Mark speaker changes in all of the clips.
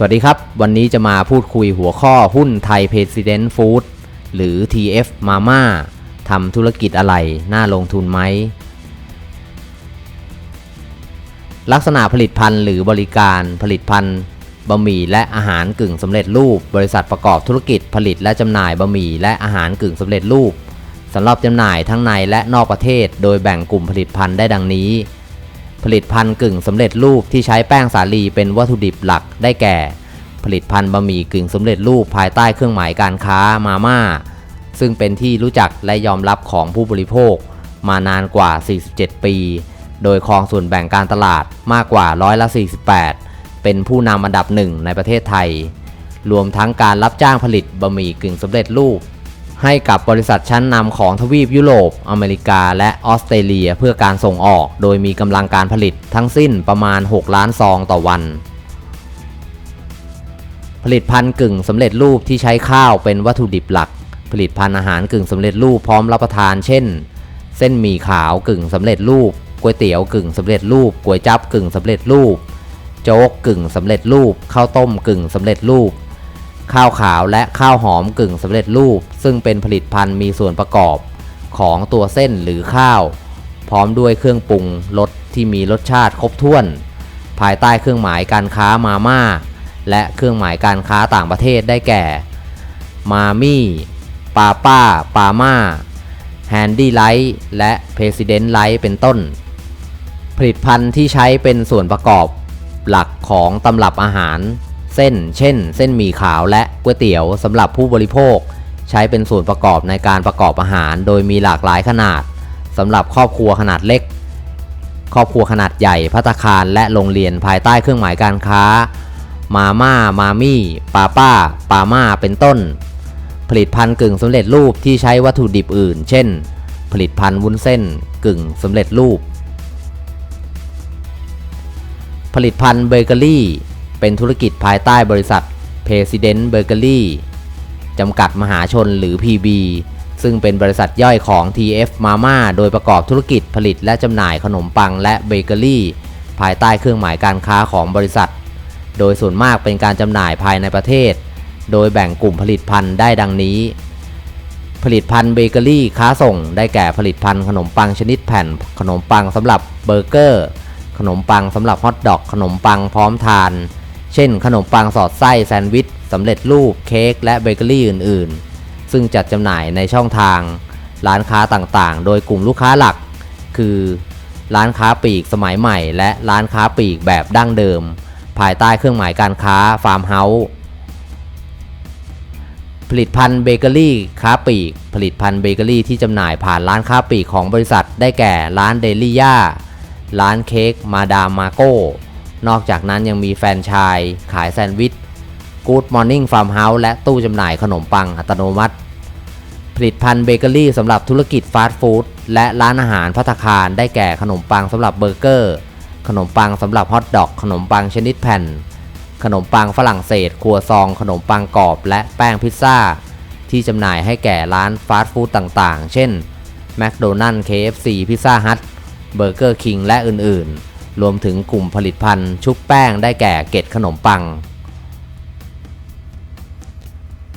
Speaker 1: สวัสดีครับ วันนี้จะมาพูดคุยหัวข้อหุ้นไทย President Food หรือ TF Mama ทำธุรกิจอะไร น่าลงทุนไหม ลักษณะผลิตภัณฑ์หรือบริการผลิตภัณฑ์บะหมี่และอาหารกึ่งสำเร็จรูป บริษัทประกอบธุรกิจผลิตและจำหน่ายบะหมี่และอาหารกึ่งสำเร็จรูปสำหรับจำหน่ายทั้งในและนอกประเทศ โดยแบ่งกลุ่มผลิตภัณฑ์ได้ดังนี้ ผลิตภัณฑ์กึ่งสำเร็จรูปที่ใช้แป้งสาลีเป็นวัตถุดิบหลักได้แก่ ผลิตภัณฑ์บะหมี่กึ่งสำเร็จรูปภายใต้เครื่องหมายการค้ามาม่าซึ่งเป็นที่รู้จักและยอมรับของผู้บริโภค มานานกว่า 47 ปี โดยครองส่วนแบ่งการตลาดมากกว่าร้อยละ 48 เป็นผู้นำอันดับหนึ่งในประเทศไทย รวมทั้งการรับจ้างผลิตบะหมี่กึ่งสำเร็จรูป ให้กับบริษัทชั้นนำของทวีปยุโรป อเมริกา และออสเตรเลียเพื่อการส่งออก โดยมีกำลังการผลิตทั้งสิ้นประมาณ 6 ล้านซองต่อวัน ผลิตภัณฑ์กึ่งสำเร็จรูปที่ใช้ข้าวเป็นวัตถุดิบหลัก ผลิตภัณฑ์อาหารกึ่งสำเร็จรูปพร้อมรับประทาน เช่น เส้นหมี่ขาวกึ่งสำเร็จรูป ก๋วยเตี๋ยวกึ่งสำเร็จรูปก๋วยจับกึ่งสำเร็จรูป โจ๊กกึ่งสำเร็จรูป ข้าวต้มกึ่งสำเร็จรูป ข้าวขาวและข้าวหอมกึ่งสำเร็จรูป ซึ่งเป็นผลิตภัณฑ์มีส่วนประกอบของตัวเส้นหรือข้าว พร้อมด้วยเครื่องปรุงรสที่มีรสชาติครบถ้วน ภายใต้เครื่องหมายการค้ามาม่า และเครื่องหมายการค้าต่างประเทศได้แก่ มามี่ปาป้า ปาม่าแฮนดี้ไลท์และเพรสิดเนต์ไลท์เป็นต้น ผลิตภัณฑ์ที่ใช้เป็นส่วนประกอบหลักของตำรับอาหาร เส้น เช่น เส้นหมี่ขาวและก๋วยเตี๋ยวสำหรับผู้บริโภค ใช้เป็นส่วนประกอบในการประกอบอาหาร โดยมีหลากหลายขนาดสำหรับครอบครัวขนาดเล็ก ครอบครัวขนาดใหญ่พัตคารและโรงเรียนภายใต้เครื่องหมายการค้า มาม่า มามี่ปาป้าปาม่าเป็นต้น ผลิตภัณฑ์กึ่งสำเร็จรูปที่ใช้วัตถุดิบอื่น เช่น ผลิตภัณฑ์วุ้นเส้นกึ่งสำเร็จรูป ลิตภัณฑ์เบเกอรี่ เป็นธุรกิจภายใต้บริษัท President Bakery จำกัดมหาชนหรือ PB ซึ่งเป็นบริษัทย่อยของ TF Mama โดยประกอบธุรกิจผลิตและจำหน่ายขนมปังและเบเกอรี่ ภายใต้เครื่องหมายการค้าของบริษัท โดยส่วนมากเป็นการจำหน่ายภายในประเทศ โดยแบ่งกลุ่มผลิตภัณฑ์ได้ดังนี้ ผลิตภัณฑ์เบเกอรี่ค้าส่ง ได้แก่ผลิตภัณฑ์ขนมปังชนิดแผ่น ขนมปังสำหรับเบอร์เกอร์ ขนมปังสำหรับฮอทดอก ขนมปังพร้อมทาน เช่น ขนมปังสอดไส้แซนด์วิชสำเร็จรูปเค้กและเบเกอรี่อื่น ๆ ซึ่งจัดจำหน่ายในช่องทาง ร้านค้าต่างๆ โดยกลุ่มลูกค้าหลัก คือ ร้านค้าปลีกสมัยใหม่ และร้านค้าปลีกแบบดั้งเดิม ภายใต้เครื่องหมายการค้าฟาร์มเฮาส์ผลิตภัณฑ์เบเกอรี่ค้าปลีก ผลิตภัณฑ์เบเกอรี่ที่จำหน่ายผ่านร้านค้าปลีกของบริษัทได้แก่ร้านเดลี่ย่า ร้านเค้กมาดามมาโก้ นอกจากนั้นยังมีแฟนชส์ขายแซนด์วิช Good Morning Farm House และตู้จำหน่ายขนมปังอัตโนมัติ ผลิตภัณฑ์เบเกอรี่สำหรับธุรกิจฟาสต์ฟู้ดและร้านอาหารพัตาคารได้แก่ขนมปังสำหรับเบอร์เกอร์ ขนมปังสำหรับฮอทดอก ขนมปังชนิดแผ่น ขนมปังฝรั่งเศส ครัวซอง ขนมปังกรอบ และแป้งพิซซ่า ที่จำหน่ายให้แก่ร้านฟาสต์ฟู้ดต่างๆ เช่นแมคโดนัลล์ KFC พิซซ่าฮัท เบอร์เกอร์คิงและอื่นๆ รวมถึงกลุ่มผลิตภัณฑ์ชุบแป้งได้แก่เกล็ดขนมปัง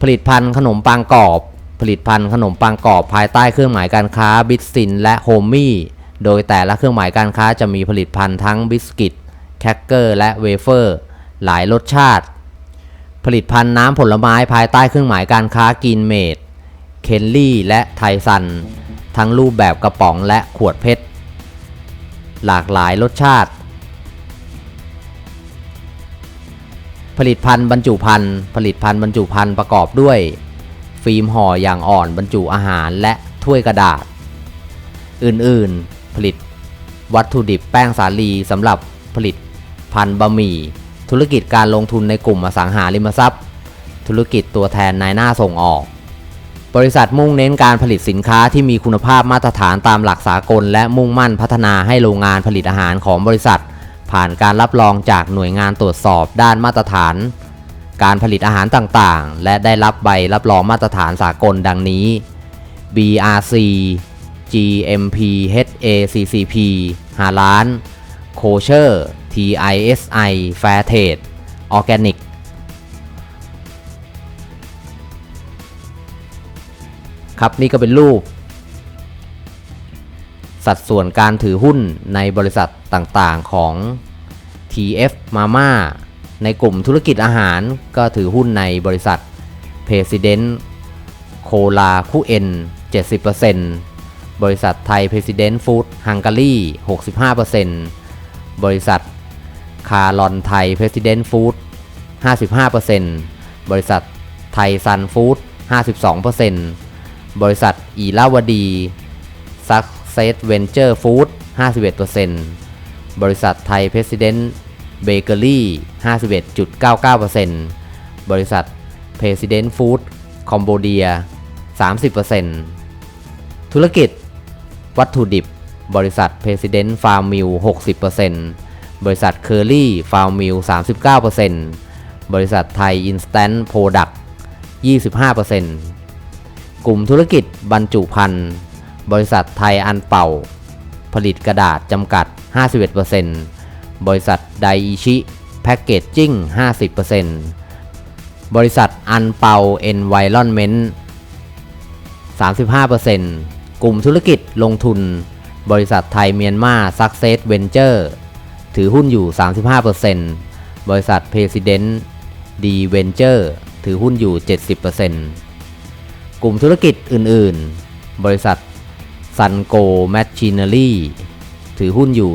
Speaker 1: ผลิตภัณฑ์ขนมปังกรอบ ผลิตภัณฑ์ขนมปังกรอบภายใต้เครื่องหมายการค้าบิสซินและโฮมมี่โดยแต่ละเครื่องหมายการค้าจะมีผลิตภัณฑ์ทั้งบิสกิตแครกเกอร์และเวเฟอร์หลายรสชาติ ผลิตภัณฑ์น้ำผลไม้ภายใต้เครื่องหมายการค้ากินเมดเคนลี่และไทซัน ทั้งรูปแบบกระป๋องและขวดเพชร หลากหลายรสชาติ ผลิตภัณฑ์บรรจุภัณฑ์ผลิตภัณฑ์บรรจุภัณฑ์ประกอบด้วย ฟิล์มห่ออย่างอ่อนบรรจุอาหารและถ้วยกระดาษ อื่นๆ ผลิตวัตถุดิบแป้งสาลีสำหรับผลิตพันธุ์บะหมี่ ธุรกิจการลงทุนในกลุ่มอสังหาริมทรัพย์ ธุรกิจตัวแทนนายหน้าส่งออก บริษัทมุ่งเน้นการผลิตสินค้าที่มีคุณภาพมาตรฐานตามหลักสากล และมุ่งมั่นพัฒนาให้โรงงานผลิตอาหารของบริษัท ผ่านการรับรองจากหน่วยงานตรวจสอบด้านมาตรฐาน การผลิตอาหารต่างๆ และได้รับใบรับรองมาตรฐานสากลดังนี้ BRC GMP HACCP ฮาลาน Kosher TISI Fairtrade, Organic ครับนี่ก็เป็นรูป สัดส่วนการถือหุ้นในบริษัทต่างๆของ TF Mama ในกลุ่มธุรกิจอาหารก็ถือหุ้นในบริษัท President Cola คู่เอ็น 70%บริษัทไทย President Food Hungary 65%บริษัทคาร์ลอนไทย President Food 55%บริษัทไทยซันฟู้ด52% บริษัทอีลาวดี Success Venture Food 51%บริษัทไทย President Bakery 51.99%บริษัท President Food Cambodia 30%ธุรกิจ วัตถุดิบ บริษัท President Farm Mill 60%บริษัท Curry Farm Mill 39%บริษัทไทย Instant Product 25% กลุ่มธุรกิจบรรจุภัณฑ์ บริษัทไทยอันเป่า ผลิตกระดาษจำกัด 51%บริษัทไดอิชิแพ็กเกจจิ้ง 50%บริษัทอันเปา Environment 35%กลุ่มธุรกิจลงทุน บริษัทไทยเมียนมา Success Venture ถือหุ้นอยู่ 35%บริษัท President D Venture ถือหุ้นอยู่ 70% กลุ่มธุรกิจอื่น ๆ บริษัท Sunco Machinery ถือหุ้นอยู่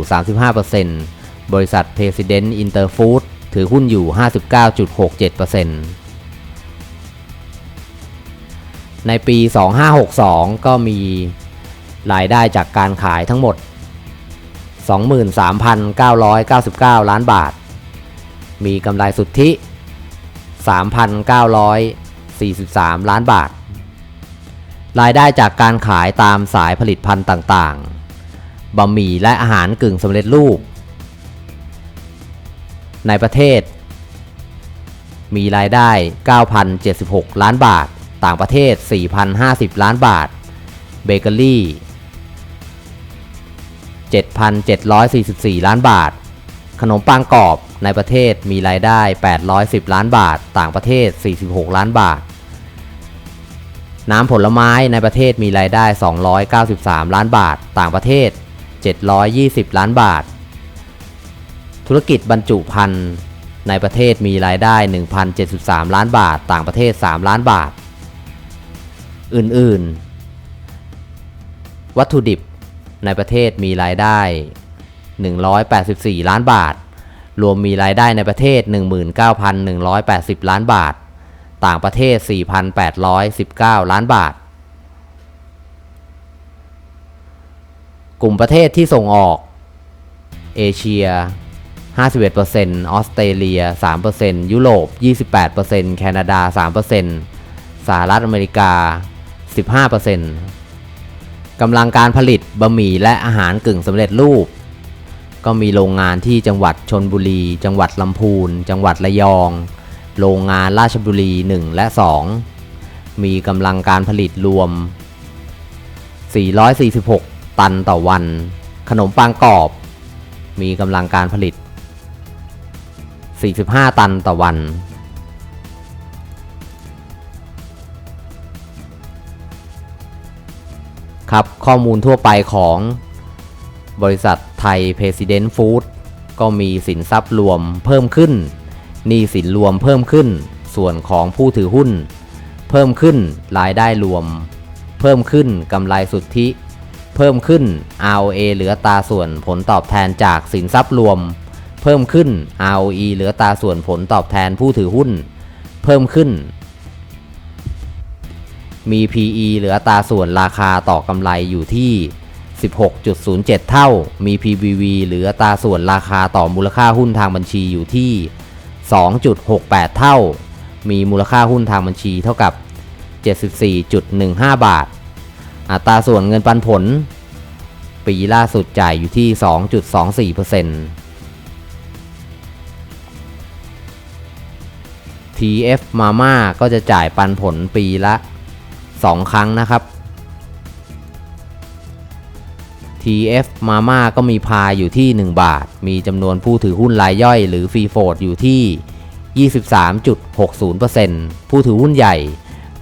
Speaker 1: 35%บริษัท President Interfood ถือหุ้นอยู่ 59.67%ในปี 2562 ก็มีรายได้จากการขายทั้งหมด 23,999 ล้านบาท มีกำไรสุทธิ 3,943 ล้านบาท รายได้จากการขายตามสายผลิตภัณฑ์ต่างๆ บะหมี่และอาหารกึ่งสำเร็จรูป ในประเทศ มีรายได้ 9,076 ล้านบาท ต่างประเทศ 4,050 ล้านบาท เบเกอรี่ 7,744 ล้านบาท ขนมปังกรอบในประเทศมีรายได้ 810 ล้านบาท ต่างประเทศ 46 ล้านบาท น้ำผลไม้ในประเทศมีรายได้ 293 ล้านบาท ต่างประเทศ 720 ล้านบาท ธุรกิจบรรจุภัณฑ์ในประเทศมีรายได้ 1,073 ล้านบาท ต่างประเทศ 3 ล้านบาท อื่นๆ วัตถุดิบในประเทศมีรายได้ 184 ล้านบาท รวมมีรายได้ในประเทศ 19,180 ล้านบาท ต่างประเทศ 4,819 ล้านบาท กลุ่มประเทศที่ส่งออก เอเชีย 51%ออสเตรเลีย 3%ยุโรป 28%แคนาดา 3%สหรัฐอเมริกา 15%กำลังการผลิตบะหมี่และอาหารกึ่งสำเร็จรูป ก็มีโรงงานที่จังหวัดชนบุรี จังหวัดลำพูน จังหวัดระยอง โรงงานราชบุรี 1 และ 2 มีกำลังการผลิตรวม 446 ตันต่อวัน ขนมปังกรอบ มีกำลังการผลิต 45 ตันต่อวัน ครับข้อมูลทั่วไปของบริษัทไทย President Food ก็มีสินทรัพย์รวมเพิ่มขึ้น หนี้สินรวมเพิ่มขึ้น ส่วนของผู้ถือหุ้น เพิ่มขึ้นรายได้รวม เพิ่มขึ้นกำไรสุทธิ เพิ่มขึ้น ROA เหลือตาส่วนผลตอบแทนจากสินทรัพย์รวม เพิ่มขึ้น ROE เหลือตาส่วนผลตอบแทนผู้ถือหุ้น เพิ่มขึ้น มี PE เหลือตาส่วนราคาต่อกำไรอยู่ที่16.07 เท่า มี PBV เหลือตาส่วนราคาต่อมูลค่าหุ้นทางบัญชีอยู่ที่ 2.68 เท่า มีมูลค่าหุ้นทางบัญชีเท่ากับ 74.15 บาท อัตราส่วนเงินปันผล ปีล่าสุดจ่ายอยู่ที่ 2.24% TF Mama ก็จะจ่ายปันผลปีละ 2 ครั้งนะครับ TF Mama ก็มีพาอยู่ที่ 1 บาท มีจำนวนผู้ถือหุ้นรายย่อยหรือฟรีโฟดอยู่ที่ 23.60%ผู้ถือหุ้นใหญ่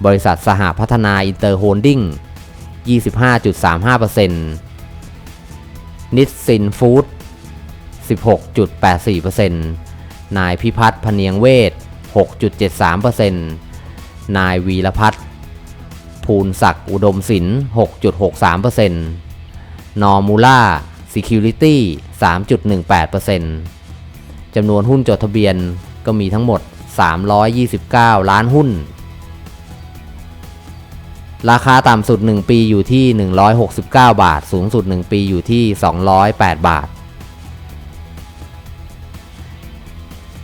Speaker 1: บริษัทสหพัฒนาอินเตอร์โฮลดิ้ง 25.35%นิสซินฟู้ด16.84%นายพิพัฒน์พเนียงเวท6.73%นายวีรพัฒน์ภูลศักดิ์อุดมศิลป์6.63% นอมูล่า Security 3.18%จำนวนหุ้นจดทะเบียนก็มีทั้งหมด 329 ล้านหุ้น ราคาต่ำสุด 1 ปีอยู่ที่ 169 บาท สูงสุด 1 ปีอยู่ที่ 208 บาท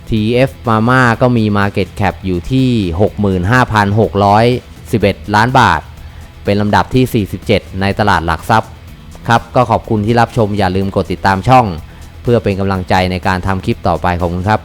Speaker 1: TF Mama ก็มี Market Cap อยู่ที่ 65,611 ล้านบาท เป็นลำดับที่ 47 ในตลาดหลักทรัพย์ ครับก็ขอบคุณที่รับชมอย่าลืมกดติดตามช่อง เพื่อเป็นกำลังใจในการทำคลิปต่อไปขอบคุณครับ